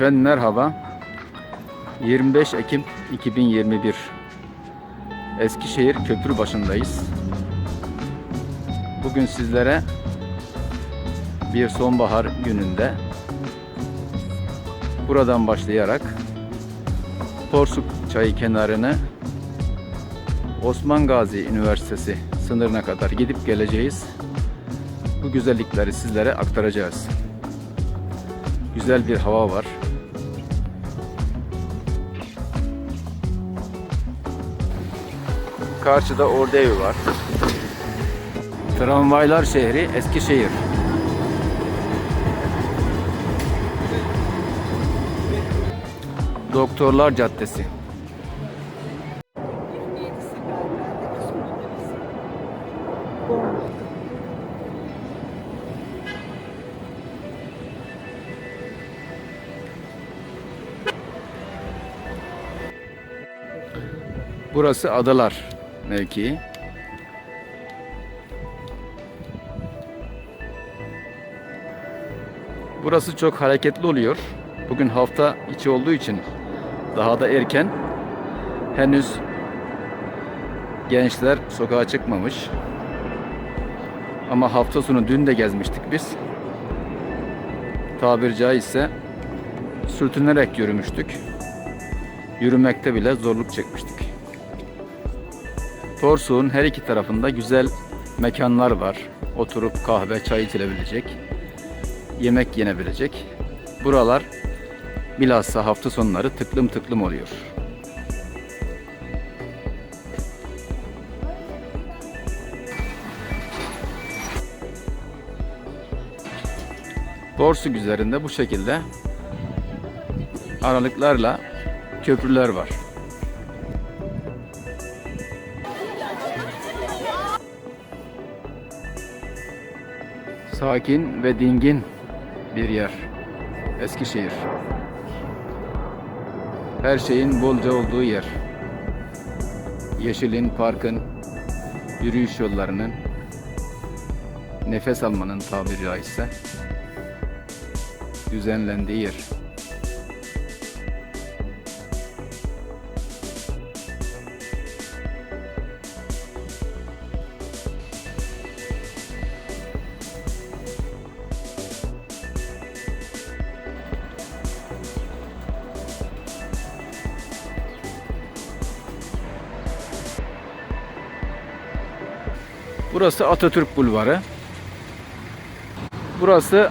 Efendim merhaba. 25 Ekim 2021. Eskişehir köprü başındayız. Bugün sizlere bir sonbahar gününde buradan başlayarak Porsuk Çayı kenarını Osman Gazi Üniversitesi sınırına kadar gidip geleceğiz. Bu güzellikleri sizlere aktaracağız. Güzel bir hava var. Karşıda Ordu var. Tramvaylar şehri Eskişehir. Doktorlar Caddesi. Burası Adalar mevkii. Burası çok hareketli oluyor. Bugün hafta içi olduğu için daha da erken. Henüz gençler sokağa çıkmamış. Ama hafta sonu dün de gezmiştik biz. Tabir caizse sürtünerek yürümüştük. Yürümekte bile zorluk çekmiştik. Torsuğun her iki tarafında güzel mekanlar var. Oturup kahve, çay içilebilecek, yemek yenebilecek. Buralar bilhassa hafta sonları tıklım tıklım oluyor. Borsuk üzerinde bu şekilde aralıklarla köprüler var. Sakin ve dingin bir yer. Eskişehir. Her şeyin bolca olduğu yer. Yeşilin, parkın, yürüyüş yollarının, nefes almanın tabiri caizse düzenlendiği yer. Burası Atatürk Bulvarı. Burası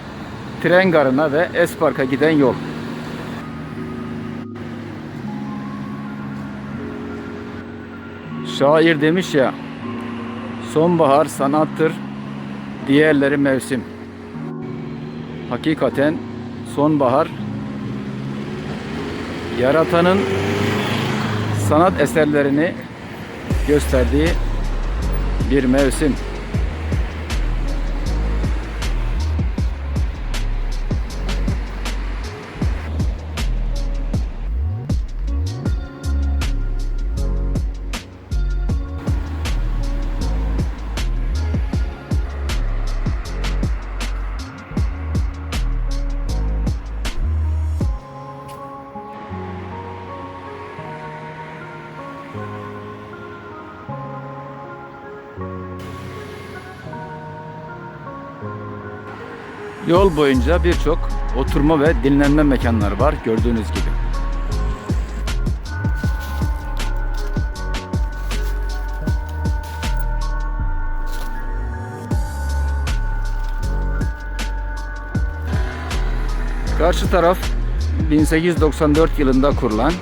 tren garına ve Espark'a giden yol. Şair demiş ya, sonbahar sanattır, diğerleri mevsim. Hakikaten sonbahar yaratanın sanat eserlerini gösterdiği bir mevsim. Yol boyunca birçok oturma ve dinlenme mekanları var gördüğünüz gibi. Karşı taraf 1894 yılında kurulan,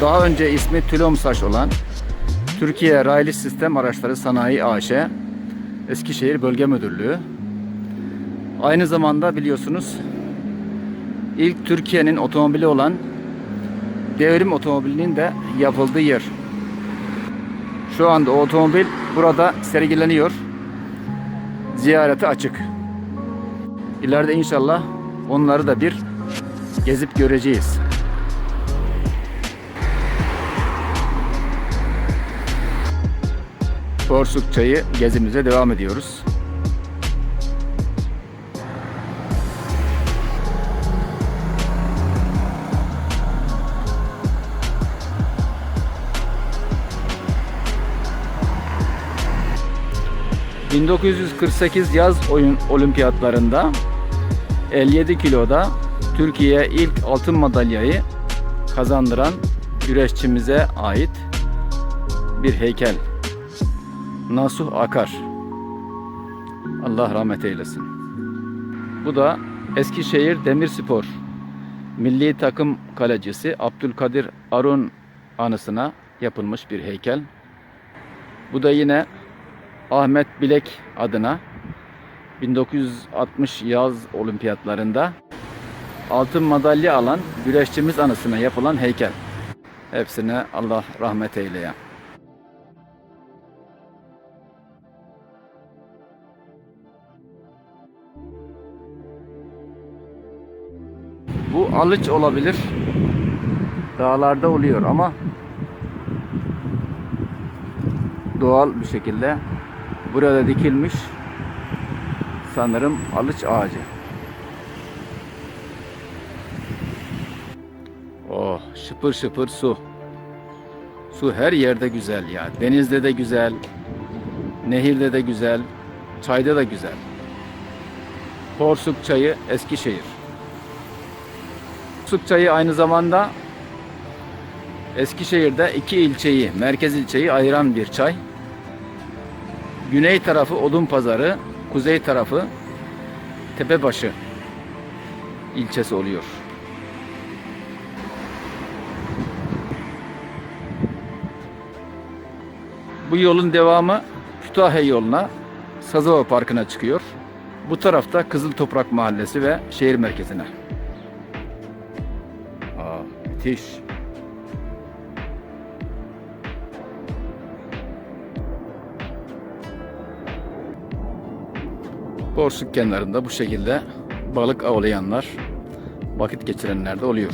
daha önce ismi Tülomsaş olan Türkiye Raylı Sistem Araçları Sanayi AŞ Eskişehir Bölge Müdürlüğü. Aynı zamanda biliyorsunuz ilk Türkiye'nin otomobili olan devrim otomobilinin de yapıldığı yer. Şu anda o otomobil burada sergileniyor. Ziyarete açık. İleride inşallah onları da bir gezip göreceğiz. Porsuk Çayı gezimize devam ediyoruz. 1948 yaz oyun olimpiyatlarında 57 kiloda Türkiye'ye ilk altın madalyayı kazandıran güreşçimize ait bir heykel. Nasuh Akar. Allah rahmet eylesin. Bu da Eskişehir Demirspor milli takım kalecisi Abdülkadir Arun anısına yapılmış bir heykel. Bu da yine Ahmet Bilek adına 1960 yaz olimpiyatlarında altın madalya alan güreşçimiz anısına yapılan heykel. Hepsine Allah rahmet eyleye. Bu alıç olabilir. Dağlarda oluyor ama doğal bir şekilde burada dikilmiş sanırım alıç ağacı. Oh şıpır şıpır su. Su her yerde güzel ya. Denizde de güzel. Nehirde de güzel. Çayda da güzel. Porsuk çayı Eskişehir. Porsuk çayı aynı zamanda Eskişehir'de iki ilçeyi, merkez ilçeyi ayıran bir çay. Güney tarafı Odunpazarı, kuzey tarafı Tepebaşı ilçesi oluyor. Bu yolun devamı Kütahya yoluna, Sazova Parkı'na çıkıyor. Bu tarafta Kızıl Toprak Mahallesi ve şehir merkezine. Aa, müthiş. Porsuk kenarında bu şekilde balık avlayanlar, vakit geçirenler de oluyor.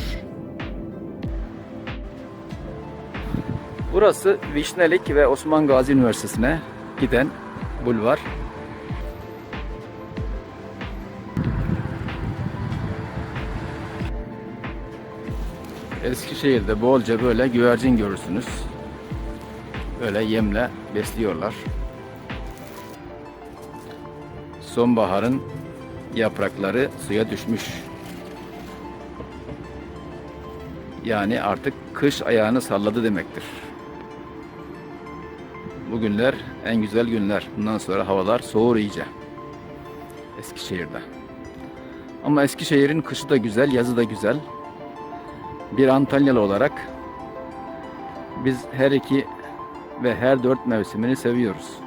Burası Vişnelik ve Osman Gazi Üniversitesi'ne giden bulvar. Eskişehir'de bolca böyle güvercin görürsünüz. Böyle yemle besliyorlar. Sonbaharın yaprakları suya düşmüş. Yani artık kış ayağını salladı demektir. Bugünler en güzel günler. Bundan sonra havalar soğur iyice. Eskişehir'de. Ama Eskişehir'in kışı da güzel, yazı da güzel. Bir Antalyalı olarak biz her iki ve her dört mevsimini seviyoruz.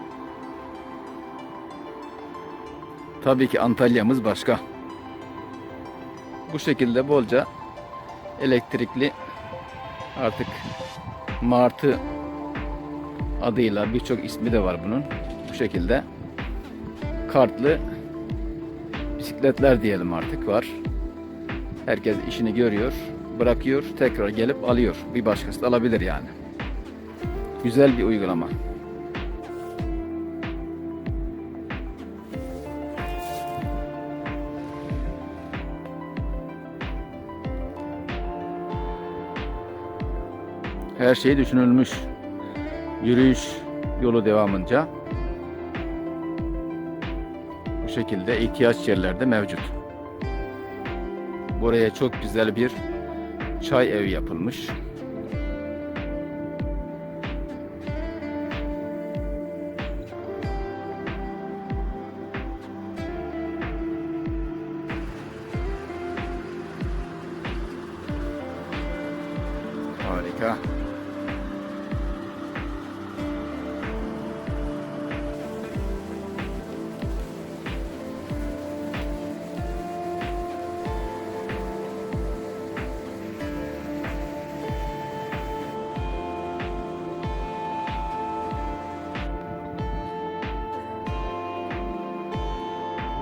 Tabii ki Antalya'mız başka. Bu şekilde bolca elektrikli artık martı adıyla birçok ismi de var bunun. Bu şekilde kartlı bisikletler diyelim artık var. Herkes işini görüyor, bırakıyor, tekrar gelip alıyor. Bir başkası da alabilir yani. Güzel bir uygulama. Her şey düşünülmüş. Yürüyüş yolu devamınca bu şekilde ihtiyaç yerlerde mevcut. Buraya çok güzel bir çay evi yapılmış.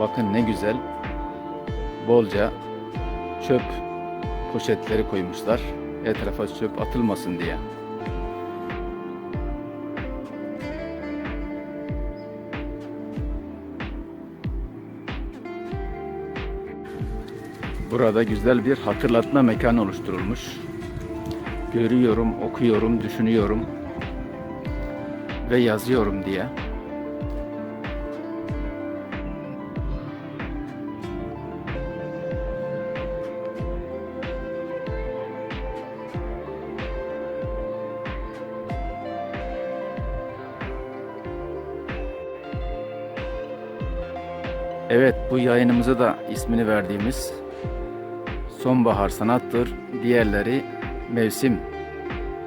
Bakın ne güzel. Bolca çöp poşetleri koymuşlar. Etrafa çöp atılmasın diye. Burada güzel bir hatırlatma mekanı oluşturulmuş. Görüyorum, okuyorum, düşünüyorum ve yazıyorum diye. Evet bu yayınımıza da ismini verdiğimiz sonbahar sanattır, diğerleri mevsim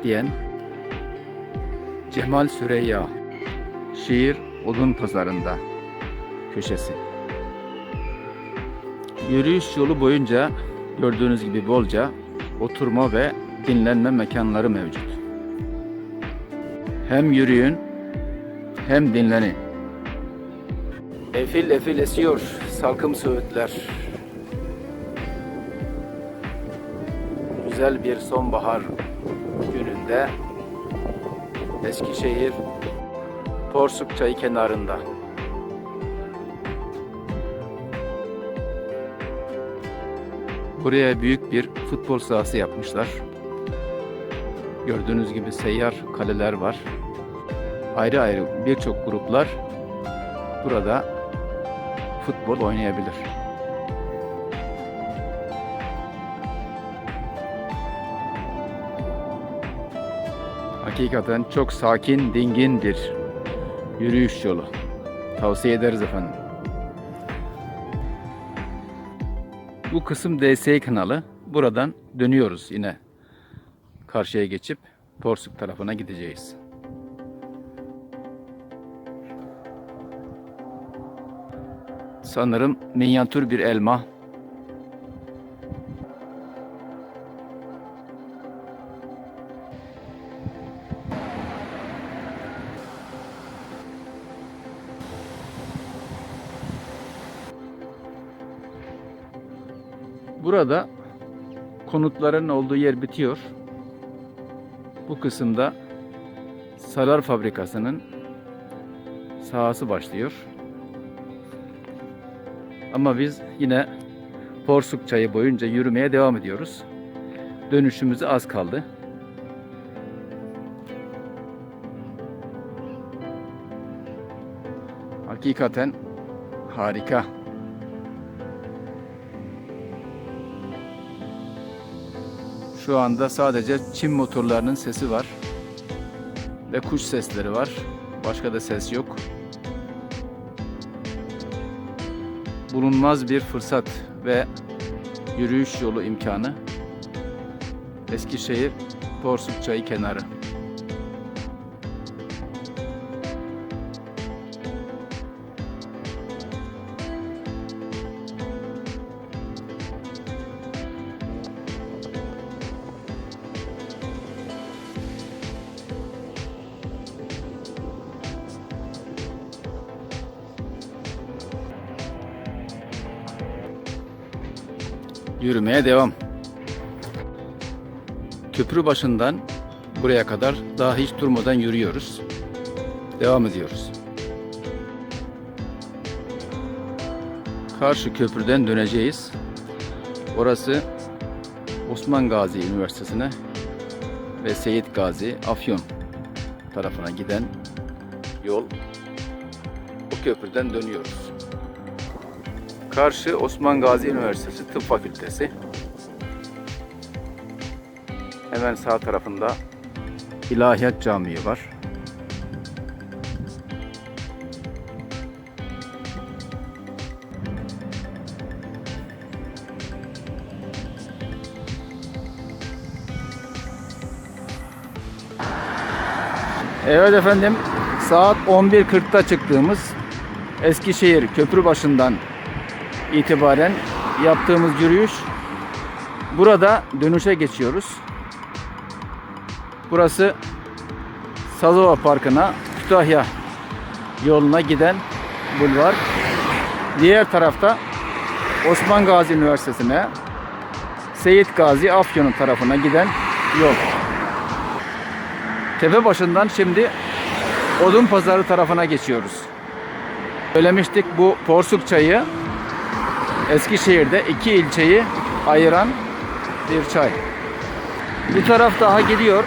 diyen Cemal Süreyya Şiir Odun Pazarında köşesi. Yürüyüş yolu boyunca gördüğünüz gibi bolca oturma ve dinlenme mekanları mevcut. Hem yürüyün hem dinlenin. Efil efil esiyor salkım söğütler. Güzel bir sonbahar gününde Eskişehir Porsuk Çayı kenarında. Buraya büyük bir futbol sahası yapmışlar. Gördüğünüz gibi seyyar kaleler var. Ayrı ayrı birçok gruplar burada futbol oynayabilir. Hakikaten çok sakin, dingin bir yürüyüş yolu. Tavsiye ederiz efendim. Bu kısım DSİ kanalı. Buradan dönüyoruz yine. Karşıya geçip Porsuk tarafına gideceğiz. Sanırım minyatür bir elma. Burada konutların olduğu yer bitiyor. Bu kısımda sarar fabrikasının sahası başlıyor. Ama biz yine Porsuk çayı boyunca yürümeye devam ediyoruz. Dönüşümüze az kaldı. Hakikaten harika. Şu anda sadece çim motorlarının sesi var. Ve kuş sesleri var. Başka da ses yok. Bulunmaz bir fırsat ve yürüyüş yolu imkanı. Eskişehir Porsuk Çayı kenarı. Yürümeye devam. Köprü başından buraya kadar daha hiç durmadan yürüyoruz. Devam ediyoruz. Karşı köprüden döneceğiz. Orası Osman Gazi Üniversitesi'ne ve Seyit Gazi Afyon tarafına giden yol. Bu köprüden dönüyoruz. Karşı Osman Gazi Üniversitesi Tıp Fakültesi. Hemen sağ tarafında İlahiyat Camii var. Evet efendim saat 11.40'da çıktığımız Eskişehir Köprübaşı'ndan itibaren yaptığımız yürüyüş burada dönüşe geçiyoruz. Burası Sazova Parkı'na Kütahya yoluna giden bulvar. Diğer tarafta Osman Gazi Üniversitesi'ne Seyit Gazi Afyon'un tarafına giden yol. Tepe başından şimdi Odun Pazarı tarafına geçiyoruz. Söylemiştik bu Porsuk çayı Eskişehir'de iki ilçeyi ayıran bir çay. Bir taraf daha gidiyor.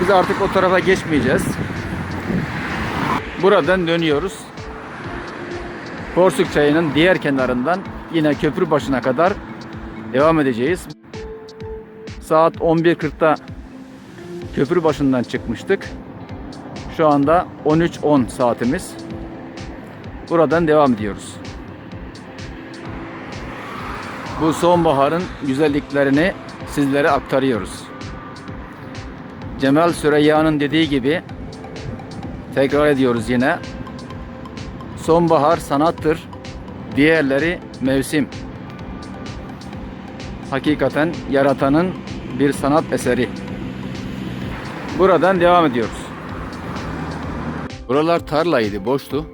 Biz artık o tarafa geçmeyeceğiz. Buradan dönüyoruz. Porsuk çayının diğer kenarından yine köprü başına kadar devam edeceğiz. Saat 11.40'da köprü başından çıkmıştık. Şu anda 13.10 saatimiz. Buradan devam ediyoruz. Bu sonbaharın güzelliklerini sizlere aktarıyoruz. Cemal Süreyya'nın dediği gibi tekrar ediyoruz yine. Sonbahar sanattır, diğerleri mevsim. Hakikaten yaratanın bir sanat eseri. Buradan devam ediyoruz. Buralar tarlaydı, boştu.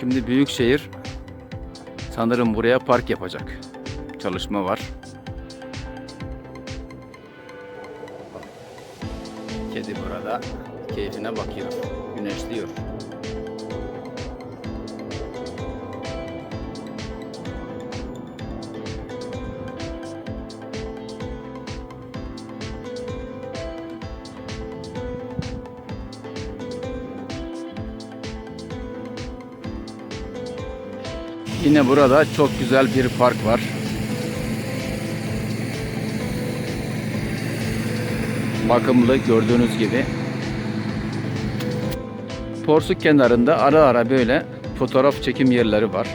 Şimdi Büyükşehir sanırım buraya park yapacak. Çalışma var. Kedi burada keyfine bakıyor, güneşliyor. Yine burada çok güzel bir park var. Bakımlı gördüğünüz gibi. Porsuk kenarında ara ara böyle fotoğraf çekim yerleri var.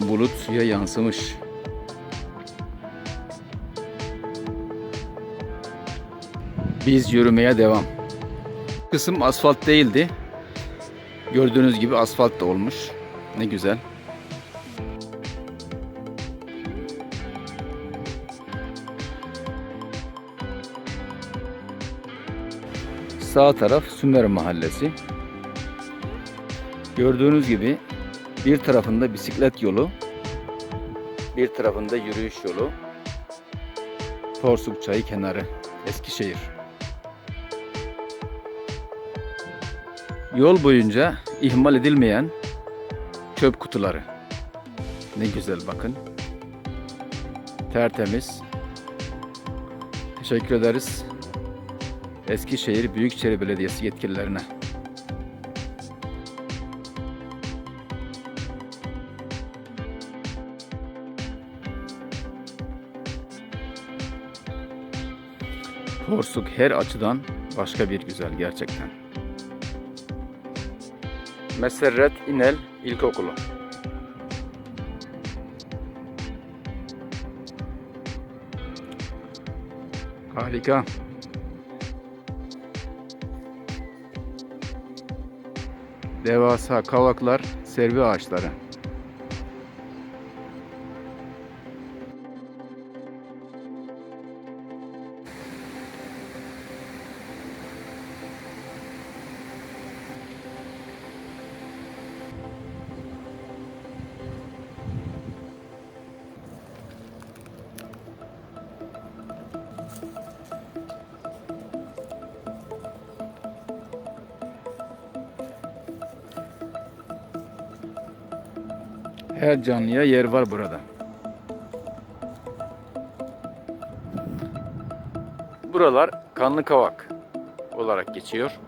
Bulut suya yansımış. Biz yürümeye devam. Kısım asfalt değildi. Gördüğünüz gibi asfalt da olmuş. Ne güzel. Sağ taraf Sümer Mahallesi. Gördüğünüz gibi bir tarafında bisiklet yolu, bir tarafında yürüyüş yolu. Porsuk Çayı kenarı, Eskişehir. Yol boyunca ihmal edilmeyen çöp kutuları. Ne güzel bakın. Tertemiz. Teşekkür ederiz. Eskişehir Büyükşehir Belediyesi yetkililerine. Porsuk her açıdan başka bir güzel gerçekten. Meserret İnel İlkokulu. Harika. Devasa kavaklar, servi ağaçları. Her canlıya yer var burada. Buralar kanlı kavak olarak geçiyor.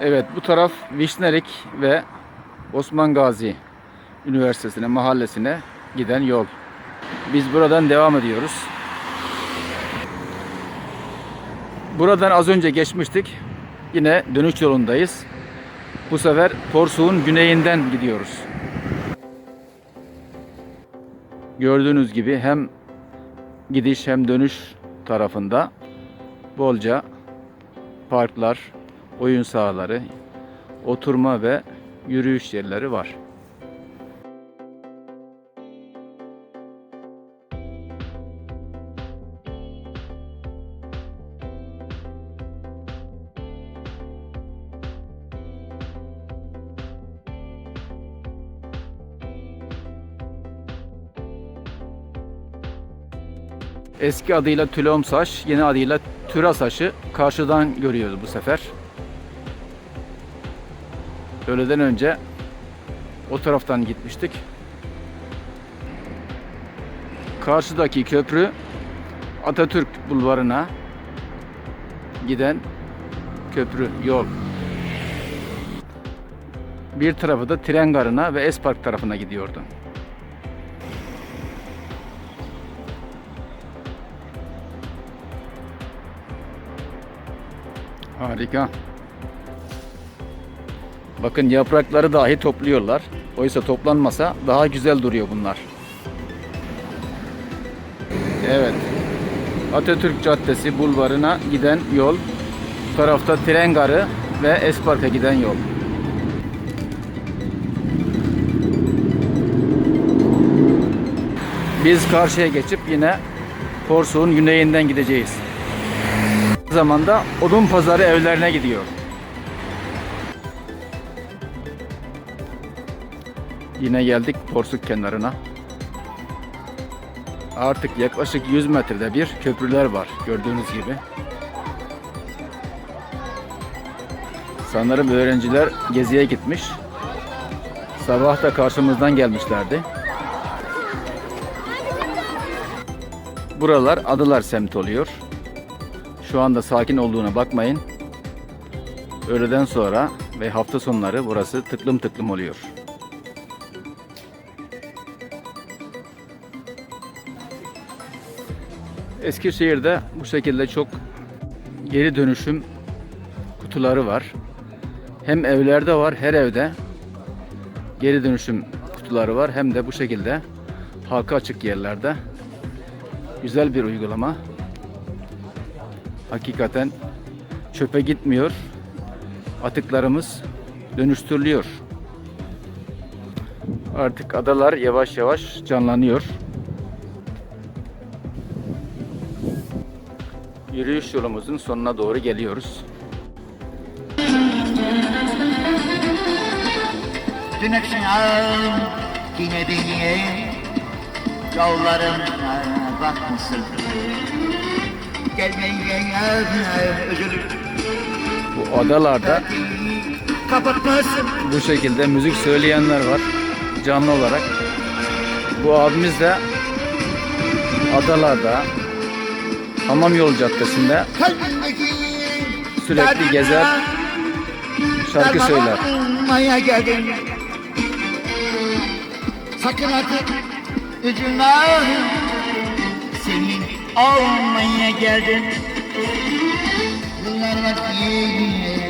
Evet bu taraf Vişnerik ve Osman Gazi Üniversitesi'ne, mahallesine giden yol. Biz buradan devam ediyoruz. Buradan az önce geçmiştik. Yine dönüş yolundayız. Bu sefer Porsuk'un güneyinden gidiyoruz. Gördüğünüz gibi hem gidiş hem dönüş tarafında bolca parklar, oyun sahaları, oturma ve yürüyüş yerleri var. Eski adıyla Tülomsaş, yeni adıyla Türasaş'ı karşıdan görüyoruz bu sefer. Öğleden önce o taraftan gitmiştik. Karşıdaki köprü Atatürk Bulvarı'na giden köprü yol. Bir tarafı da tren garına ve Espark tarafına gidiyordu. Harika. Bakın yaprakları dahi topluyorlar. Oysa toplanmasa daha güzel duruyor bunlar. Evet. Atatürk Caddesi bulvarına giden yol. Bu tarafta tren garı ve Espark'a giden yol. Biz karşıya geçip yine Korsuğun güneyinden gideceğiz. Zamanda odun pazarı evlerine gidiyor. Yine geldik Porsuk kenarına. Artık yaklaşık 100 metrede bir köprüler var gördüğünüz gibi. Sanırım öğrenciler geziye gitmiş. Sabah da karşımızdan gelmişlerdi. Buralar Adılar semt oluyor. Şu anda sakin olduğuna bakmayın. Öğleden sonra ve hafta sonları burası tıklım tıklım oluyor. Eskişehir'de bu şekilde çok geri dönüşüm kutuları var. Hem evlerde var, her evde geri dönüşüm kutuları var. Hem de bu şekilde halka açık yerlerde güzel bir uygulama. Hakikaten çöpe gitmiyor. Atıklarımız dönüştürülüyor. Artık adalar yavaş yavaş canlanıyor. Yürüyüş yolumuzun sonuna doğru geliyoruz. Dün akşam yine beni yollarımda bakmasın Gelmeye üzülür Bu adalarda Kapatmasın bu şekilde müzik söyleyenler var canlı olarak. Bu abimiz de adalarda Hamam Yolu Caddesi'nde sürekli gezer şarkı söyler. Sakın artık üzülme. Senin olmaya geldim. Yıllar var ki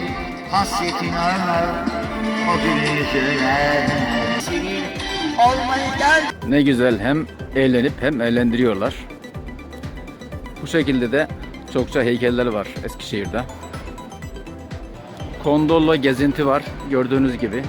hasretin ağlar O günü söyler Senin olmaya geldim. Ne güzel hem eğlenip hem eğlendiriyorlar. Şekilde de çokça heykeller var Eskişehir'de. Kondolla gezinti var gördüğünüz gibi.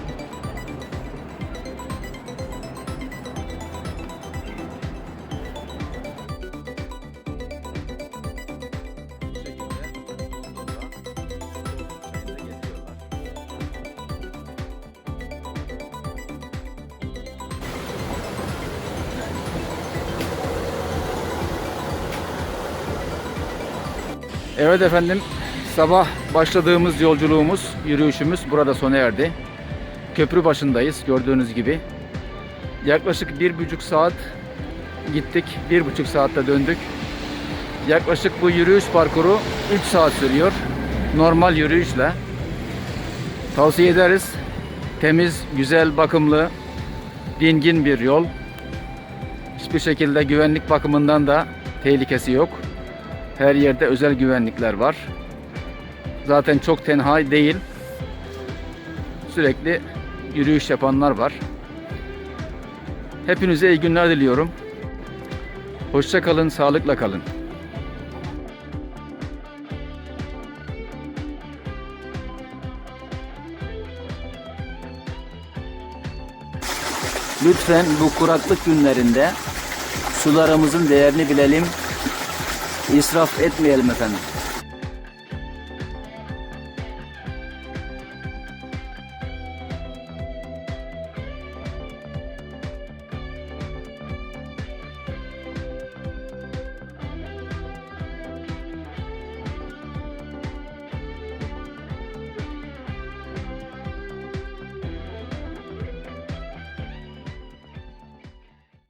Evet efendim, sabah başladığımız yolculuğumuz, yürüyüşümüz burada sona erdi. Köprü başındayız gördüğünüz gibi. Yaklaşık bir buçuk saat gittik, bir buçuk saatte döndük. Yaklaşık bu yürüyüş parkuru 3 saat sürüyor. Normal yürüyüşle. Tavsiye ederiz. Temiz, güzel, bakımlı, dingin bir yol. Hiçbir şekilde güvenlik bakımından da tehlikesi yok. Her yerde özel güvenlikler var. Zaten çok tenha değil. Sürekli yürüyüş yapanlar var. Hepinize iyi günler diliyorum. Hoşça kalın, sağlıkla kalın. Lütfen bu kuraklık günlerinde sularımızın değerini bilelim. İsraf etmeyelim efendim.